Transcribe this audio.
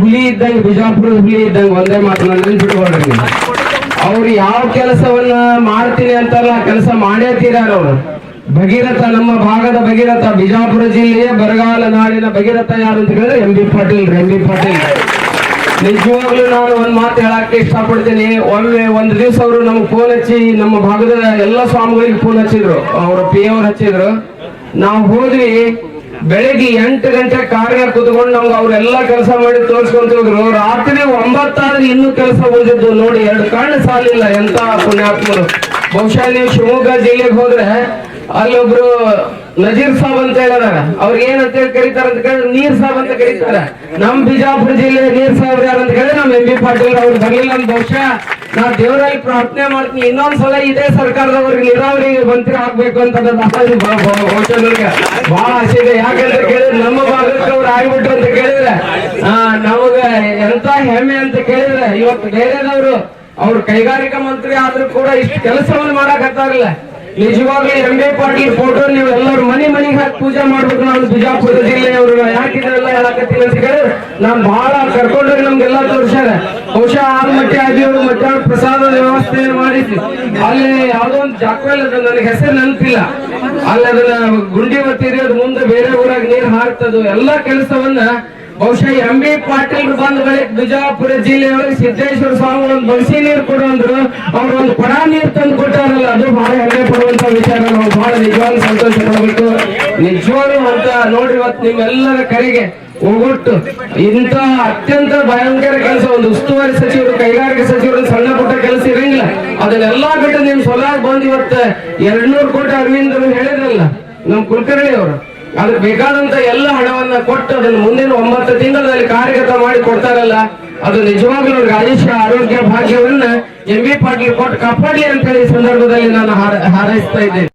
ಹುಲಿ ಇದ್ದಂಗೆ, ಬಿಜಾಪುರದ ಹುಲಿ ಇದ್ದಂಗೆ ಒಂದೇ ಮಾತು ನನ್ನ ನೆನ್ಪಿಟ್ಕೊಳ್ರಿ ಅವ್ರು ಯಾವ ಕೆಲಸವನ್ನ ಮಾಡ್ತೀನಿ ಅಂತಾರಲ್ಲ ಕೆಲಸ ಮಾಡೇ ತೀರಾರ ಅವರು. ಭಗೀರಥ, ನಮ್ಮ ಭಾಗದ ಭಗೀರಥ, ಬಿಜಾಪುರ ಜಿಲ್ಲೆಯ ಬರಗಾಲ ನಾಡಿನ ಭಗೀರಥ ಯಾರು ಅಂತ ಹೇಳಿದ್ರೆ M B Patil M B Patil. ನಿಜವಾಗ್ಲೂ ನಾನು ಒಂದ್ ಮಾತು ಹೇಳಕ್ಕೆ ಇಷ್ಟಪಡ್ತೀನಿ. ಒಮ್ಮೆ ಒಂದ್ ದಿವಸ ಅವರು ನಮ್ಗೆ ಫೋನ್ ಹಚ್ಚಿ, ನಮ್ಮ ಭಾಗದ ಎಲ್ಲ ಸ್ವಾಮಿಗಳಿಗೆ ಫೋನ್ ಹಚ್ಚಿದ್ರು. ಅವ್ರ ಪಿ ಅವ್ರು ಹಚ್ಚಿದ್ರು. ನಾವು ಹೋದ್ವಿ. ಬೆಳಿಗ್ಗೆ ಎಂಟು ಗಂಟೆ ಕಾರ್ಯ ಕುತ್ಕೊಂಡು ನಮ್ಗೆ ಅವ್ರೆಲ್ಲ ಕೆಲಸ ಮಾಡಿ ತೋರಿಸ್ಕೊಂತ ಹೋದ್ರು. ರಾತ್ರಿ ಒಂಬತ್ತಾದ್ರೆ ಇನ್ನೂ ಕೆಲಸ ಉಳಿದಿದ್ದು ನೋಡಿ, ಎರಡು ಕಣ್ಣು ಸಾಲಿಲ್ಲ ಎಂತ ಪುಣ್ಯಾತ್ಮರು. ಬಹುಶಃ ನೀವು ಶಿವಮೊಗ್ಗ ಜಿಲ್ಲೆಗೆ ಹೋದ್ರೆ, ಅಲ್ಲೊಬ್ರು ನಜೀರ್ ಸಾಬ್ ಅಂತ ಹೇಳಿದಾರ ಅವ್ರಿಗೆ ಏನಂತ ಹೇಳಿ ಕರೀತಾರ ಅಂತ ಕೇಳಿದ್ರೆ ನೀರ್ ಸಾಬ್ ಅಂತ ಕರೀತಾರ. ನಮ್ ಬಿಜಾಪುರ ಜಿಲ್ಲೆ ನೀರ್ ಸಾಬ್ ಯಾರು ಅಂತ ಕೇಳಿದ್ರೆ ನಮ್ ಎಂ ಬಿ ಪಾಟೀಲ್ ಅವ್ರು ಬರ್ಲಿಲ್ಲ ಅಂತ ಬಹುಶಃ ನಾ ದೇವರಲ್ಲಿ ಪ್ರಾರ್ಥನೆ ಮಾಡ್ತೀನಿ. ಇನ್ನೊಂದ್ಸಲ ಇದೇ ಸರ್ಕಾರದವ್ರಿಗೆ ನೀರಾವರಿ ಮಂತ್ರಿ ಆಗ್ಬೇಕು ಅಂತ ಬಹಳ ಆಸೆ ಇದೆ. ಯಾಕಂತ ಕೇಳಿದ್ರೆ ನಮ್ಮ ಭಾಗಕ್ಕೆ ಅವ್ರು ಆಗ್ಬಿಟ್ರು ಅಂತ ಕೇಳಿದ್ರೆ, ಆ, ನಮಗ ಎಂತ ಹೆಮ್ಮೆ ಅಂತ ಕೇಳಿದ್ರೆ ಇವತ್ತು ಬೇರೆದವ್ರು ಅವ್ರು ಕೈಗಾರಿಕಾ ಮಂತ್ರಿ ಆದ್ರೂ ಕೂಡ ಇಷ್ಟು ಕೆಲಸವನ್ನು ಮಾಡಕತ್ತಾರಲ್ಲ ನಿಜವಾಗ್ಲೂ ಎಂ ಬಿ ಪಾಟೀಲ್ ಫೋಟೋ ನೀವು ಎಲ್ಲರೂ ಮನೆ ಮನೆಗೆ ಹಾಕಿ ಪೂಜೆ ಮಾಡ್ಬೇಕು. ನಾನು ಬಿಜಾಪುರ ಜಿಲ್ಲೆಯವರು ಯಾಕಿದ್ರೆಲ್ಲ ಹೇಳಕತ್ತೀನಿ ಅಂತ ಕೇಳಿ ನಾನು ಬಹಳ ಕರ್ಕೊಂಡೋಗಿ ನಮ್ಗೆಲ್ಲ ತೋರಿಸ್ಯಾರ. ಬಹುಶಃ ಆಲ್ಮಟ್ಟಿ ಆಗಿಯವರು ಮಧ್ಯಾಹ್ನ ಪ್ರಸಾದ ವ್ಯವಸ್ಥೆ ಮಾಡಿದ್ವಿ. ಅಲ್ಲಿ ಯಾವುದೋ ಒಂದು ಜಾಕ್ವೆಲ್ ಅದ, ನನಗೆ ಹೆಸರು ನೆನಪಿಲ್ಲ. ಅಲ್ಲಿ ಅದನ್ನ ಗುಂಡಿ ಒತ್ತಿರಿ ಅದು ಮುಂದೆ ಬೇರೆ ಊರಾಗ ನೀರು ಹಾಕ್ತದು ಎಲ್ಲಾ ಕೆಲಸವನ್ನ ಬಹುಶಃ ಎಂ ಬಿ ಪಾಟೀಲ್ ಬಂದ ಬಳಿಕ ಬಿಜಾಪುರ ಜಿಲ್ಲೆಯವರಿಗೆ ಸಿದ್ದೇಶ್ವರ ಸ್ವಾಮಿ ಒಂದು ಬಸಿ ನೀರು ಕೊಡು ಅಂದ್ರು ಅವ್ರು ಒಂದು ಕೊಡ ನೀರು ತಂದು ಕೊಟ್ಟಾರಲ್ಲ, ಅದು ಬಹಳ ನಿಜವಾಗ್ಲೂ ಅಂತ ನೋಡ್ರಿ ಇವತ್ತು ನಿಮ್ಮೆಲ್ಲರ ಕರೆಗೆ ಹೋಗೊಟ್ಟು ಇಂತ ಅತ್ಯಂತ ಭಯಂಕರ ಕೆಲಸ, ಒಂದು ಉಸ್ತುವಾರಿ ಸಚಿವರು, ಕೈಗಾರಿಕಾ ಸಚಿವರು, ಸಣ್ಣ ಪುಟ್ಟ ಕೆಲಸ ಇರಂಗಿಲ್ಲ. ಅದನ್ನೆಲ್ಲಾ ಬಿಟ್ಟು ನಿಮ್ ಸೊಲಾಗ್ ಬಂದ್ ಇವತ್ತ ಎರಡ್ನೂರು ಕೋಟಿ ಅರವಿಂದರು ಹೇಳಿದ್ರಲ್ಲ, ನಮ್ ಕುಲಕರ್ಣಿ ಅವರು. ಅದಕ್ಕೆ ಬೇಕಾದಂತ ಎಲ್ಲ ಹಣವನ್ನ ಕೊಟ್ಟು ಅದನ್ನ ಮುಂದಿನ ಒಂಬತ್ತು ತಿಂಗಳಲ್ಲಿ ಕಾರ್ಯಗತ ಮಾಡಿ ಕೊಡ್ತಾರಲ್ಲ, ಅದು ನಿಜವಾಗ್ಲೂ ರಾಜೇಶ್ ಆರೋಗ್ಯ, ಭಾಗ್ಯವನ್ನ ಎಂ ಬಿ ಪಾಟೀಲ್ ಕೊಟ್ಟು ಕಾಪಾಡಲಿ ಅಂತ ಹೇಳಿ ಸಂದರ್ಭದಲ್ಲಿ ನಾನು ಹಾರ- ಹಾರೈಸ್ತಾ ಇದ್ದೇನೆ.